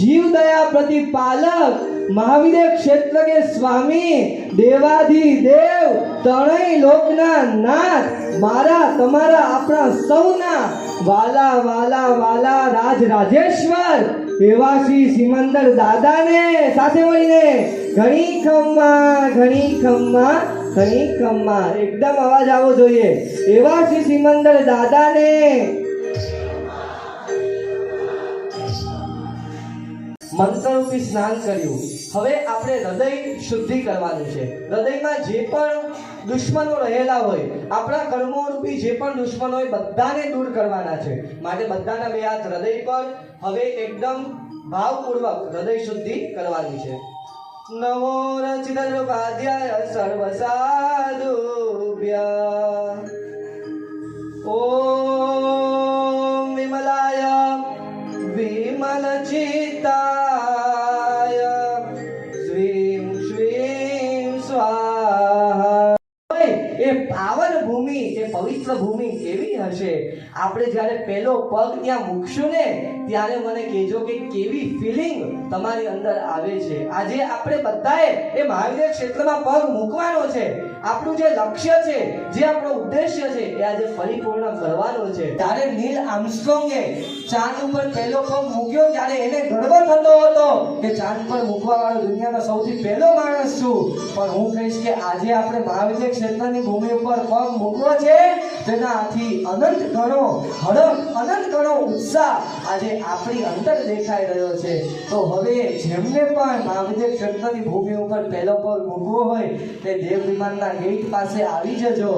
જીવદયા પ્રતિપાલક મહાવીર ક્ષેત્ર કે સ્વામી દેવાધી દેવ ત્રણેય લોકના નાથ મારા, તમારા, આપણા સૌના વાલા વાલા વાલા રાજ રાજેશ્વર એવા શ્રી સિમંદર દાદાને સાથે મળીને ઘણી ખમ્મા ઘણી ખમ્મા ઘણી ખમ્મા. એકદમ અવાજ આવવો જોઈએ. એવા શ્રી સિમંદર દાદાને મંત્રરૂપી સ્નાન કર્યું. હવે આપણે હૃદય શુદ્ધિ કરવાનું છે. હૃદયમાં જે પણ દુશ્મનો રહેલા હોય, આપણા કર્મોરૂપી જે પણ દુશ્મનો હોય, બધાને દૂર કરવાના છે. માટે બધાના બે હાથ હૃદય પર. હવે એકદમ ભાવપૂર્વક હૃદય શુદ્ધિ કરવાની છે. નમો રચિત રૂપાધ્યાય હશે આપણે જ્યારે પહેલો પગ ત્યાં મૂકશું ને, ત્યારે મને કહેજો કે કેવી ફિલિંગ તમારી અંદર આવે છે. આજે આપણે બધાએ એ મહાવીર ક્ષેત્રમાં પગ મૂકવાનો છે. આપણું જે લક્ષ્ય છે, જે આપણો ઉદ્દેશ્ય છે, એ આજે પરિપૂર્ણ કરવાનો છે. ત્યારે નીલ આર્મસ્ટ્રોંગે ચાંદ ઉપર પહેલો પગ મૂક્યો ત્યારે એને ગર્વ થતો હતો કે ચાંદ પર મૂકવા વાળો દુનિયાનો સૌથી પહેલો માણસ છું. પણ હું કહીશ કે આજે આપણે મહાવિદ્ય ક્ષેત્રની ભૂમિ ઉપર પગ મૂકવો છે, તેનાથી અનંત ગણો હડક અનંત ગણો ઉત્સાહ આજે આપણી અંદર દેખાઈ રહ્યો છે. તો હવે જેમને પણ મહાવિદ્ય ક્ષેત્રની ભૂમિ ઉપર પહેલો પગ મૂકવો હોય, તે દેવ વિમાનના ગેટ પાસે આવી જજો.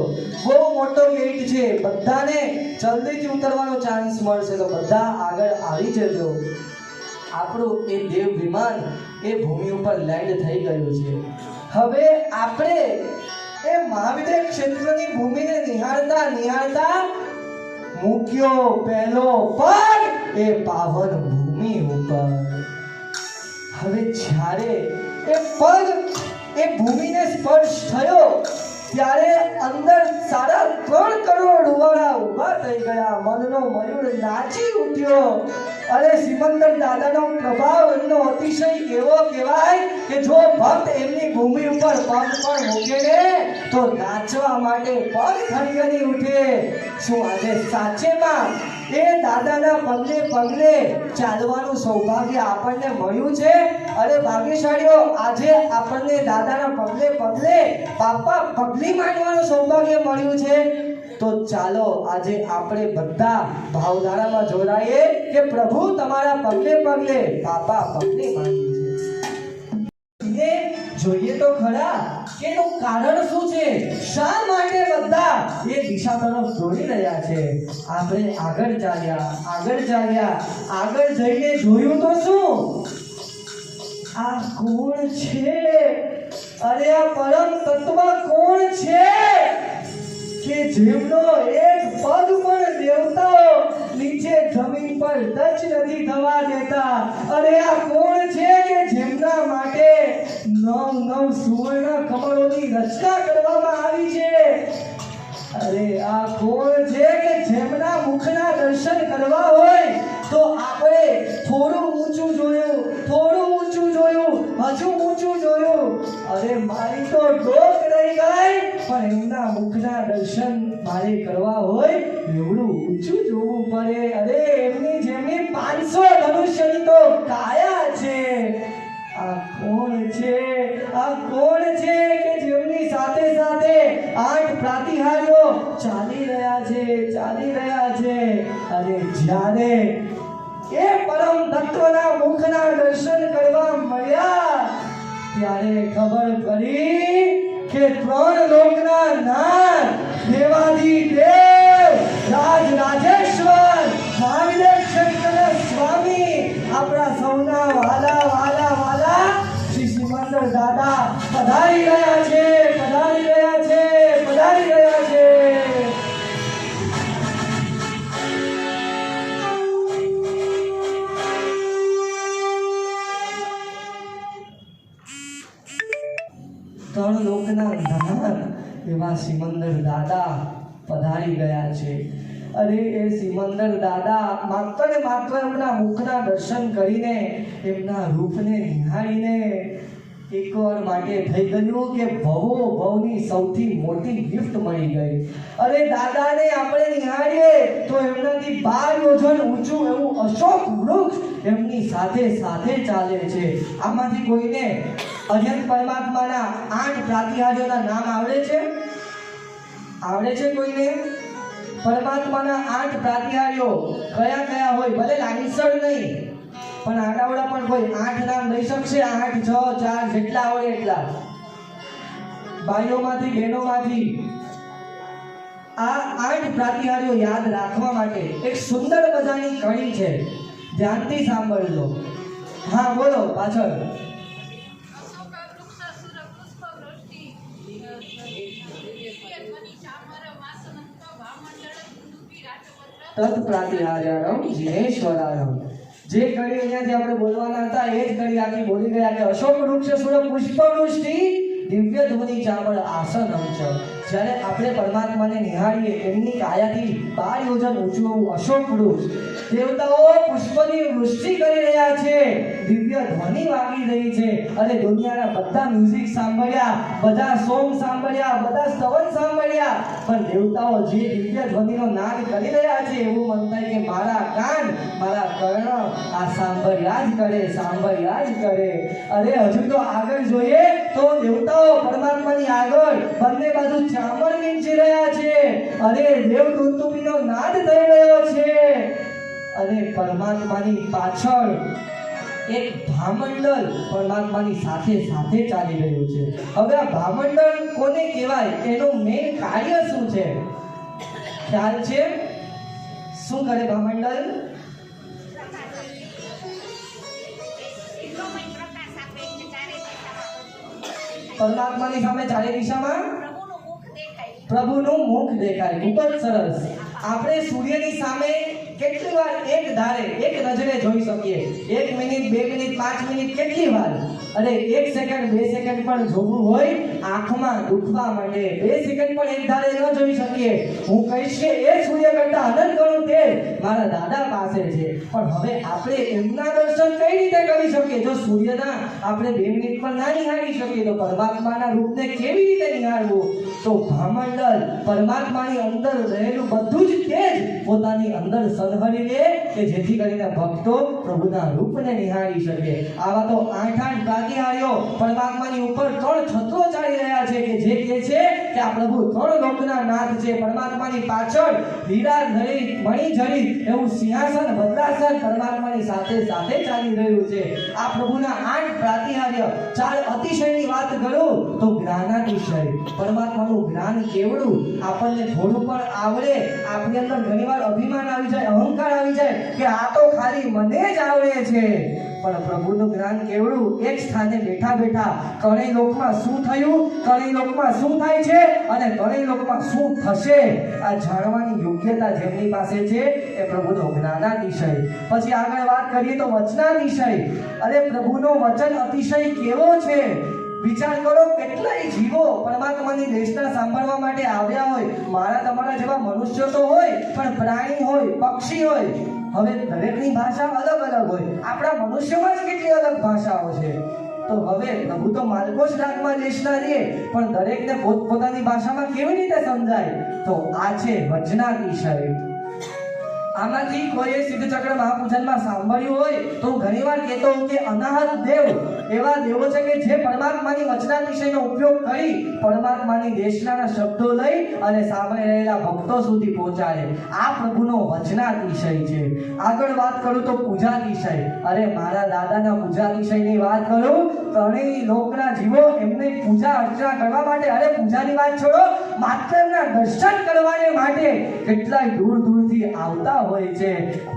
બહુ મોટો ગેટ છે. બધાને જલ્દીથી ઉતરવાનો ચાન્સ મળશે તો બધા આગળ આવી જજો. આપણું એ દેવ વિમાન એ ભૂમિ ઉપર લેન્ડ થઈ ગયું છે. હવે આપણે એ મહાવિદ્ય ક્ષેત્રની ભૂમિને નિહાળતા નિહાળતા મૂક્યો પહેલો પગ એ પાવન ભૂમિ ઉપર. હવે જ્યારે એ પગ એ ભૂમિને સ્પર્શ થયો, ત્યારે અંદર સાડા ત્રણ કરોડ વાળા ઊભા થઈ ગયા. મનનો મયુર નાચી ઉઠ્યો. અરે સિમંદર દાદાનો પ્રભાવ એમનો અતિશય એવો કહેવાય કે જો ભક્ત એમની ભૂમિ ઉપર પગ પણ મૂકે ને, તો નાચવા માટે પગ ખડખડી ઉઠે. શું આજે સાચેમાં? એ દાદાના પગલે પગલે ચાલવાનું સૌભાગ્ય આપણને મળ્યું છે? અરે ભાગ્યશાળીઓ, આજે આપણને દાદાના પગલે પગલે બાપા પગલી માંડવાનું સૌભાગ્ય મળ્યું છે? તો ચાલો આજે આપણે બધા ભાવધારામાં જોડાઈએ કે પ્રભુ તમારા પગલે પગલે બાપા પગલી માંડીએ છે જોઈએ તો ખરા કે એનું કારણ શું છે? શા માટે બધા એ દિશા તરફ દોડી રહ્યા છે? આપણે આગળ ચાલ્યા આગળ ચાલ્યા, આગળ જઈને જોયું તો શું? આ કોણ છે? અરે આ પરમ તત્વ કોણ છે? કે જેમનો એક પગ પણ દેવતાઓ નીચે જમીન પર ટચ નથી થવા દેતા. અરે આ કોણ છે કે જેમના માટે નવ નવ સુવર્ણ કમળોની રચના કરવામાં આવી છે? અરે આ કોણ છે કે જેમના મુખના દર્શન કરવા હોય? તો આપણે થોડું ઊંચું જોયું, થોડું ઊંચું જોયું, હજુ ઊંચું જોયું. અરે મારી તો ડોક રહી ગઈ, પણ એમના મુખના દર્શન મારે કરવા હોય એવડું ઊંચું જોવું પડે. અરે, એમની જેમની પાંચસો ધનુષ્યની તો કાયા છે. આ કોણ છે? આ કોણ છે કે જેમની સાથે સાથે આઠ પ્રાતિહાર્યો ચાલી રહ્યા છે, ચાલી રહ્યા છે? અને જ્યારે એ પરમ તત્વના મુખના દર્શન કરવા મળ્યા, ત્યારે ખબર પડી કે ત્રણ લોકના નાથ દેવાદી દેવ રાજ રાજેશ્વર મહાવીર સિમંદર દાદા માત્ર ને માત્ર એમના મુખના દર્શન કરીને, એમના રૂપને નિહાળીને એકવાર માટે થઈ ગયું કે ભવો, ભવની સૌથી મોટી ગિફ્ટ મળી ગઈ. અરે દાદાને આપણે નિહાળીએ તો એમનાથી બાર યોજન ઊંચું એવું અશોક વૃક્ષ એમની સાથે સાથે ચાલે છે. આમાંથી કોઈને અજંત પરમાત્માના આઠ પ્રાતિહાર્યોના નામ આવડે છે? આવડે છે કોઈને? પરમાત્માના આઠ પ્રાતિહાર્યો કયા કયા હોય, ભલે લાગીસળ નહીં, પણ આડાવડા પણ કોઈ આઠ નામ લઈ શકશે? આઠ, છ, ચાર, જેટલા હોય એટલા. ભાઈઓમાંથી, બહેનોમાંથી. આ આઠ પ્રાતિહાર્યો યાદ રાખવા માટે એક સુંદર મજાની કણી છે. ધ્યાનથી સાંભળજો. હા, બોલો, પાછળ. તત્પ્રાતિહાર્યમ જીનેશ્વરાયમ જે કડી અહીંયાથી આપણે બોલવાના હતા, એ જ કડી આખી બોલી ગયા કે અશોક વૃક્ષ સુર પુષ્પ વૃષ્ટિ દિવ્ય ધ્વનિ ચામળ, આસનમ છે જ્યારે આપણે પરમાત્માને નિહાળીએ, એમની કાયાથી બાર યોજન ઊંચું એવું અશોક વૃક્ષ દેવતાઓ પુષ્પની વૃષ્ટિ કરી રહ્યા છે. દિવ્ય ધ્વનિ વાગી રહી છે. અને દુનિયાના બધા મ્યુઝિક સાંભળ્યા, બધા સોંગ સાંભળ્યા, બધા સ્તવન સાંભળ્યા. પણ દેવતાઓ જે દિવ્ય ધ્વનિનો નાદ કરી રહ્યા છે, એવું મન થાય કે મારા કાન, મારા કર્ણ આ સાંભળ્યા જ કરે, સાંભળ્યા જ કરે. અરે, હજુ તો આગળ જોઈએ તો દેવતાઓ પરમાત્માની આગળ બંને બાજુ ચામર વિંચી રહ્યા છે. અને દેવ દુંદુબીનો નાદ થઈ રહ્યો છે. અને પરમાત્માની પાછળ એક ભામંડળ પરમાત્માની સાથે સાથે ચાલી રહ્યું છે. હવે આ ભામંડળ કોને કહેવાય? એનું મેઇન કાર્ય શું છે? ખ્યાલ છે? શું કરે ભામંડળ? પરમાત્માની સામે ચારે દિશામાં? પ્રભુનું મુખ દેખાય. ખૂબ જ સરસ. આપણે સૂર્યની સામે કેટલી વાર એક ધારે, એક નજરે જોઈ શકીએ. એક મિનિટ, બે મિનિટ, પાંચ મિનિટ, કેટલી વાર? અરે એક સેકન્ડ બે સેકન્ડ પણ જોવું હોય, આંખમાં દુખવા માટે. બે સેકન્ડ પણ એક ધારે ન જોઈ શકીએ. હું કહીશ કે એ સૂર્ય કરતા અનંત ગણું તેજ મારા દાદા પાસે છે. પણ હવે આપણે એમના દર્શન કઈ રીતે કરી શકીએ? જો સૂર્યના આપણે બે મિનિટ પણ ના નિહાળી શકીએ, તો પરમાત્માના રૂપને કેવી રીતે નિહાળવું? તો ભામંડળ પરમાત્માની અંદર રહેલું બધું જ તેજ પોતાની અંદર સંહરી લે કે જેથી કરીને ભક્તો પ્રભુના રૂપને નિહાળી શકે. આવા તો આઠ આઠ પ્રાતિહાર્યો પરમાત્માની ઉપર ત્રણ છત્રો ચાલી રહ્યા છે કે જે કહે છે કે આ પ્રભુ ત્રણ લોકના નાથ છે. પરમાત્માની પાછળ લીલા ધરી, મણી ધરી એવું સિંહાસન ભદ્રાસન પરમાત્માની સાથે સાથે ચાલી રહ્યું છે. આ પ્રભુના આઠ પ્રાતિહાર્ય, ચાર અતિશયની વાત કરું તો જ્ઞાનાતિશય. પરમાત્માનું જ્ઞાન કેવડું? આપણને થોડું પણ આવડે. આપણી અંદર ઘણીવાર અભિમાન આવી જાય, અહંકાર આવી જાય કે આ તો ખાલી મને જ આવડે છે. પણ પ્રભુનું જ્ઞાન કેવડું? એક સ્થાને બેઠા બેઠા કળી લોકમાં શું થયું? કળી લોકમાં શું થાય છે? અને કળી લોકમાં શું થશે? આ જાણવાની યોગ્યતા જેમની પાસે છે એ પ્રભુનો જ્ઞાનાતિશય. પછી આગળ વાત કરીએ તો વચનાતિશય. અરે પ્રભુનો વચન અતિશય કેવો છે? વિચાર કરો, કેટલાય જીવો પરમાત્માની દેશના સાંભળવા માટે આવ્યા હોય. મારા તમારા જેવા મનુષ્ય તો હોય, પણ પ્રાણી હોય, પક્ષી હોય. હવે દરેકની ભાષા અલગ અલગ હોય. આપણા મનુષ્યમાં જ કેટલી અલગ ભાષાઓ છે. તો હવે પ્રભુ તો માર્ગોસ ડાકમાં દેશના રહીએ પણ દરેકને પોતપોતાની ભાષામાં કેવી રીતે સમજાય? તો આ છે વચનાતિશય આમાંથી કોઈએ સિદ્ધચક્ર મહાપૂજનમાં સાંભળ્યું હોય તો હું ઘણીવાર કહેતો હું કે અનાહત દેવ. એવા દેવો છે કે જે પરમાત્માની વચનાતિશયનો ઉપયોગ કરી પરમાત્માની દેશનાના શબ્દો લઈ અને સામે રહેલા ભક્તો સુધી પહોંચાડે. આ પ્રભુનો વચનાતિશય છે. આગળ વાત કરું તો પૂજાતિશય અરે મારા દાદાના પૂજાતિશયની વાત કરું, ત્રણેય લોકના જીવો એમને પૂજા અર્ચના કરવા માટે, અરે પૂજાની વાત છોડો, માત્ર એમના દર્શન કરવાને માટે કેટલાય દૂર દૂરથી આવતા હોય છે.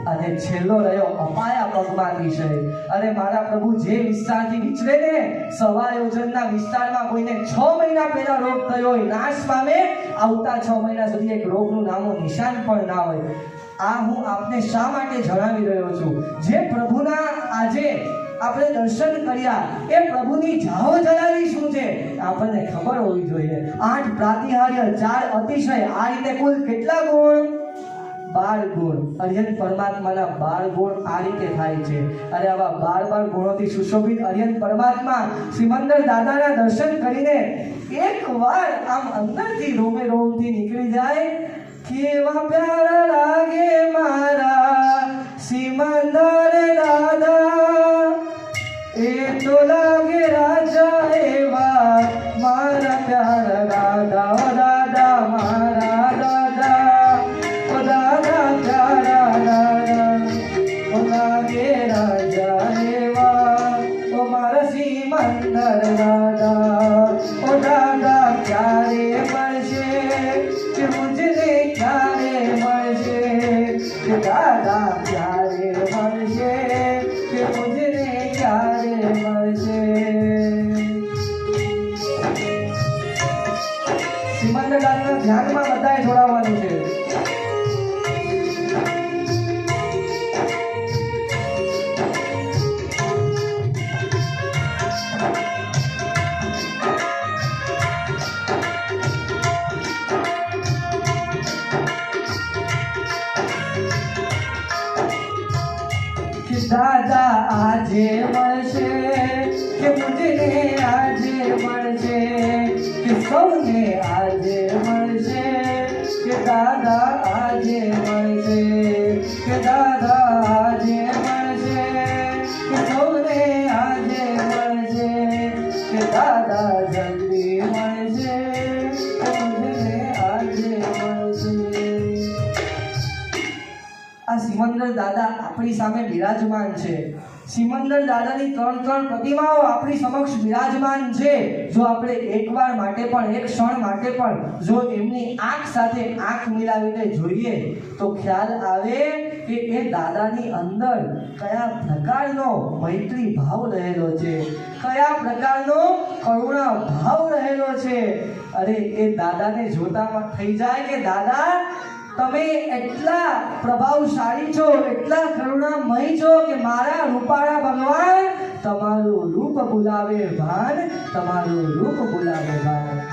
અને છેલ્લો રહ્યો અપાયા પગમાંતિશય અરે મારા પ્રભુ, જે વિસ્તારથી વિચરે ને સવા યોજનના વિસ્તારમાં કોઈને છ મહિના પહેલા રોગ થયો હોય, નાશ પામે, આવતા છ મહિના સુધી એક રોગનું નામો નિશાન પણ ના હોય. આ હું આપને શા માટે જણાવી રહ્યો છું? જે પ્રભુના આજે આપણે દર્શન કર્યા, એ પ્રભુની જાહો જણાવી શું છે? આપણને ખબર હોવી જોઈએ. આઠ પ્રાતિહાર્ય, ચાર અતિશય, આ રીતે કુલ કેટલા ગુણ? બાળ ગુણ અર્યન પરમાત્માના બાળ ગુણ આ રીતે થાય છે. અને આવા બાળ બાળ ગુણોથી સુશોભિત અર્યન પરમાત્મા શ્રીમંદર દાદાના દર્શન કરીને એક વાર આમ અંદરથી રોમે રોમથી નીકળી જાય. કેવા પ્યારા લાગે મારા શ્રીમંદર દાદા. એ તો લાગે રાજા એવા મારા પ્યારા કે દાદા આપણી સામે બિરાજમાન છે. સિમંદર દાદાની ત્રણ ત્રણ પ્રતિમાઓ આપણી સમક્ષ બિરાજમાન છે. જો આપણે એકવાર માટે પણ, એક ક્ષણ માટે પણ, જો એમની આંખ સાથે આંખ મિલાવીને જોઈએ, તો ખ્યાલ આવે કે એ દાદાની અંદર કયા પ્રકારનો મૈત્રી ભાવ રહેલો છે. કયા પ્રકારનો કરુણા ભાવ રહેલો છે. અરે, એ દાદાને જોતામાં થઈ જાય કે દાદા તમે એટલા પ્રભાવશાળી છો, એટલા કરુણામય છો કે મારા રૂપાળા ભગવાન, તમારું રૂપ બોલાવે ભાન, તમારું રૂપ બોલાવે ભાન.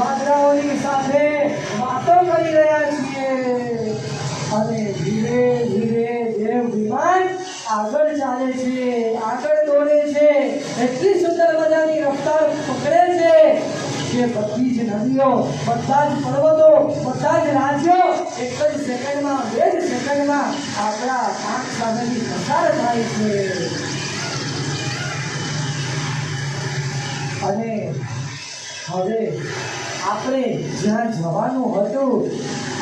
વાદળાઓની સાથે વાતો કરી રહ્યા છીએ. અને ધીરે ધીરે દેવ વિમાન આગળ ચાલે છે, આગળ દોડે છે. એટલી સુંદર મજાની રફતાર પકડે છે કે બધી જ નદીઓ, બધા જ પર્વતો, બધા જ રાજ્યો એક જ સેકન્ડમાં, બે જ સેકન્ડમાં આપણા આંખ સામેથી પસાર થાય છે. અને હવે આપણે જ્યાં જવાનું હતું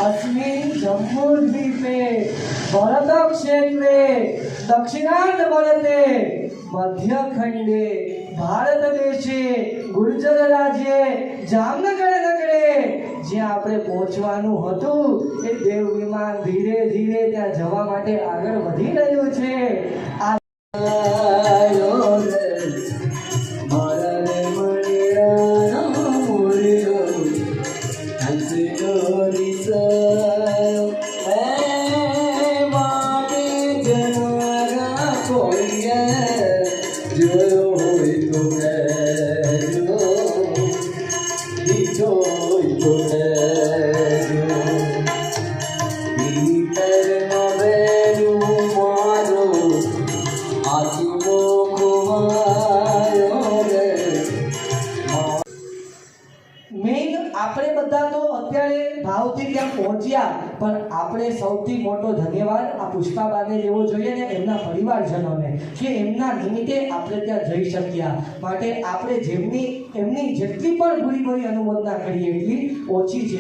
અસ્મિન જમ્મુ દ્વીપે, ભરત ક્ષેત્રે દક્ષિણાર્ધ ભરતે, મધ્ય ખંડે, ભારત દેશે, ગુર્જર રાજ્ય, જામનગર નગરે, જ્યાં આપણે પહોંચવાનું હતું, એ દેવ વિમાન ધીરે ધીરે ત્યાં જવા માટે આગળ વધી રહ્યું છે. આ નિમિત્તે આપણે ત્યાં જઈ શક્યા. માટે આપણે જેમની, એમની જેટલી પણ ભૂલી ભરી અનુમોદના કરીએ એટલી ઓછી છે.